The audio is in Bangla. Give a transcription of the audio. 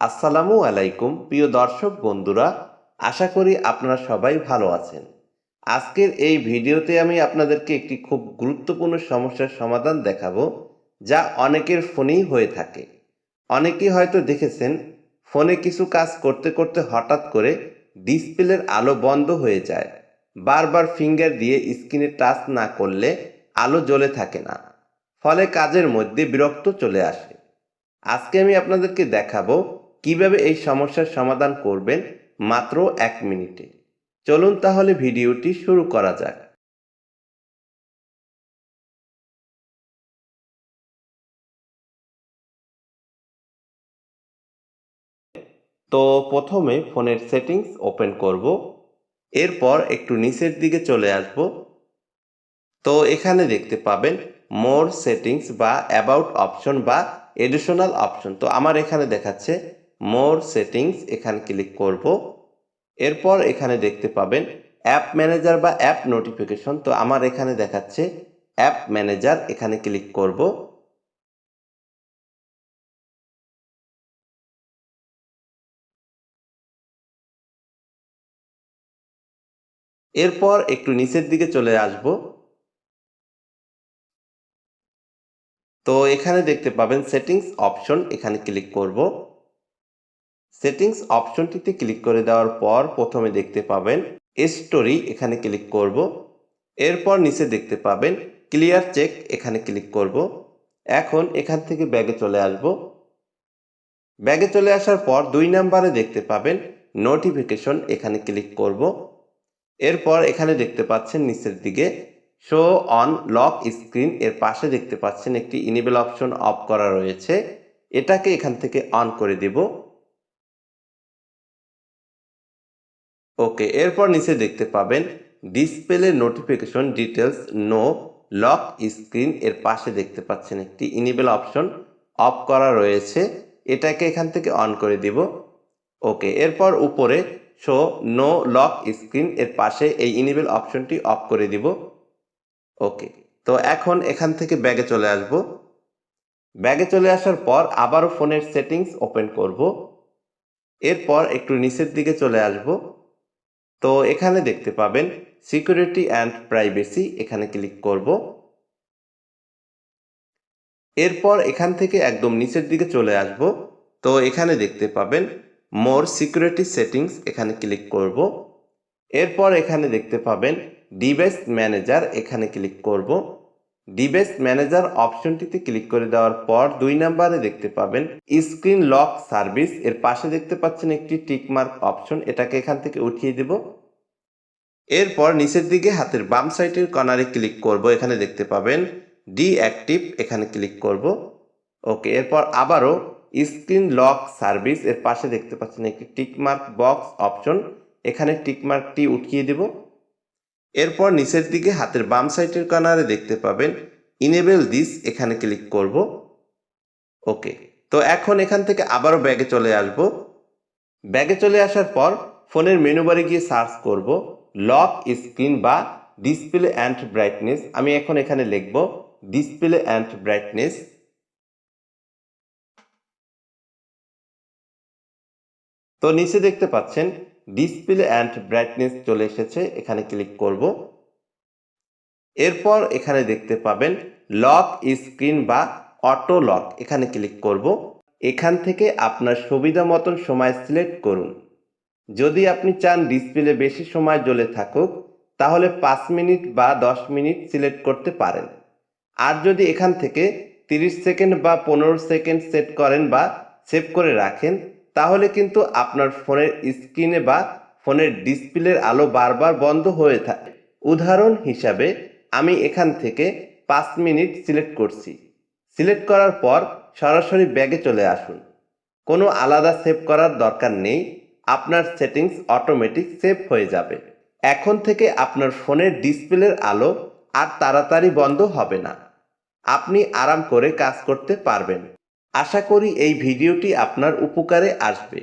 আসসালামু আলাইকুম, প্রিয় দর্শক বন্ধুরা, আশা করি আপনারা সবাই ভালো আছেন। আজকের এই ভিডিওতে আমি আপনাদেরকে একটি খুব গুরুত্বপূর্ণ সমস্যার সমাধান দেখাবো, যা অনেকের ফোনেই হয়ে থাকে। অনেকেই হয়তো দেখেছেন, ফোনে কিছু কাজ করতে করতে হঠাৎ করে ডিসপ্লের আলো বন্ধ হয়ে যায়। বারবার ফিঙ্গার দিয়ে স্ক্রিনে টাচ না করলে আলো জ্বলে থাকে না। ফলে কাজের মধ্যে বিরক্ত চলে আসে। আজকে আমি আপনাদেরকে দেখাবো কীভাবে এই সমস্যার সমাধান করবেন মাত্র এক মিনিটে? চলুন তাহলে ভিডিওটি শুরু করা যাক। তো প্রথমে ফোনের সেটিংস ওপেন করব। এরপর একটু নিচের দিকে চলে আসব। তো এখানে দেখতে পাবেন মোর সেটিংস বা অ্যাবাউট অপশন বা এডিশনাল অপশন। তো আমার এখানে দেখাচ্ছে মোর সেটিংস এখানে ক্লিক করব। এরপর এখানে দেখতে পাবেন অ্যাপ ম্যানেজার বা অ্যাপ নোটিফিকেশন তো আমার এখানে দেখাচ্ছে অ্যাপ ম্যানেজার এখানে ক্লিক করব। এরপর একটু নিচের দিকে চলে আসব। তো এখানে দেখতে পাবেন সেটিংস অপশন এখানে ক্লিক করব। সেটিংস অপশনটিতে ক্লিক করে দেওয়ার পর প্রথমে দেখতে পাবেন স্টোরি এখানে ক্লিক করব। এরপর নিচে দেখতে পাবেন ক্লিয়ার চেক এখানে ক্লিক করব। এখন এখান থেকে ব্যাগে চলে আসব। ব্যাগে চলে আসার পর দুই নাম্বারে দেখতে পাবেন নোটিফিকেশন এখানে ক্লিক করব। এরপর এখানে দেখতে পাচ্ছেন নিচের দিকে শো অন লক স্ক্রিন এর পাশে দেখতে পাচ্ছেন একটি ইনেবল অপশন অফ করা রয়েছে। এটাকে এখান থেকে অন করে দেব। ওকে এরপর নিচে দেখতে পাবেন display notification details no lock screen এর পাশে দেখতে পাচ্ছেন একটি ইনেবল অপশন অফ করা রয়েছে। এটাকে এখান থেকে অন করে দিব। ওকে এরপর উপরে শো নো লক স্ক্রিন এর পাশে এই ইনেবল অপশনটি অফ করে দিব। ওকে তো এখন এখান থেকে ব্যাগে চলে আসব। ব্যাগে চলে আসার পর আবারও ফোনের সেটিংস ওপেন করব। এরপর একটু নিচের দিকে চলে আসব। তো এখানে দেখতে পাবেন সিকিউরিটি অ্যান্ড প্রাইভেসি এখানে ক্লিক করব। এরপর এখান থেকে একদম নিচের দিকে চলে আসব। তো এখানে দেখতে পাবেন মোর সিকিউরিটি সেটিংস এখানে ক্লিক করব। এরপর এখানে দেখতে পাবেন ডিভাইস ম্যানেজার এখানে ক্লিক করব। ডিভাইস ম্যানেজার অপশনটিতে ক্লিক করে দেওয়ার পর দুই নাম্বারে দেখতে পাবেন স্ক্রিন লক সার্ভিস। এর পাশে দেখতে পাচ্ছেন একটি টিকমার্ক অপশন। এটাকে এখান থেকে উঠিয়ে দেব। এরপর নিচের দিকে হাতের বাম সাইডের কর্নারে ক্লিক করব। এখানে দেখতে পাবেন ডিঅ্যাক্টিভ। এখানে ক্লিক করব। ওকে, এরপর আবারও স্ক্রিন লক সার্ভিস। এর পাশে দেখতে পাচ্ছেন একটি টিকমার্ক বক্স অপশন। এখানে টিকমার্কটি উঠিয়ে দেব। এরপর নিচের দিকে হাতের বাম সাইডের কর্নারে দেখতে পাবেন ইনেবেল দিস এখানে ক্লিক করব। ওকে তো এখন এখান থেকে আবারও ব্যাগে চলে আসব। ব্যাগে চলে আসার পর ফোনের মেনু বারে গিয়ে সার্চ করব। লক স্ক্রিন বা ডিসপ্লে অ্যান্ড ব্রাইটনেস আমি এখন এখানে লিখব ডিসপ্লে অ্যান্ড ব্রাইটনেস তো নিচে দেখতে পাচ্ছেন ডিসপ্লে অ্যান্ড ব্রাইটনেস চলে এসেছে, এখানে ক্লিক করব। এরপর এখানে দেখতে পাবেন লক স্ক্রিন বা অটো লক এখানে ক্লিক করব। এখান থেকে আপনার সুবিধা মতন সময় সিলেক্ট করুন। যদি আপনি চান ডিসপ্লে বেশি সময় জ্বলে থাকুক, তাহলে পাঁচ মিনিট বা দশ মিনিট সিলেক্ট করতে পারেন। আর যদি এখান থেকে তিরিশ সেকেন্ড বা পনেরো সেকেন্ড সেট করেন বা সেভ করে রাখেন তাহলে কিন্তু আপনার ফোনের স্ক্রিনে বা ফোনের ডিসপ্লের আলো বারবার বন্ধ হয়ে থাকে। উদাহরণ হিসাবে, আমি এখান থেকে পাঁচ মিনিট সিলেক্ট করছি। সিলেক্ট করার পর সরাসরি ব্যাগে চলে আসুন। কোনো আলাদা সেভ করার দরকার নেই। আপনার সেটিংস অটোমেটিক সেভ হয়ে যাবে। এখন থেকে আপনার ফোনের ডিসপ্লের আলো আর তাড়াতাড়ি বন্ধ হবে না। আপনি আরাম করে কাজ করতে পারবেন। আশা করি এই ভিডিওটি আপনার উপকারে আসবে।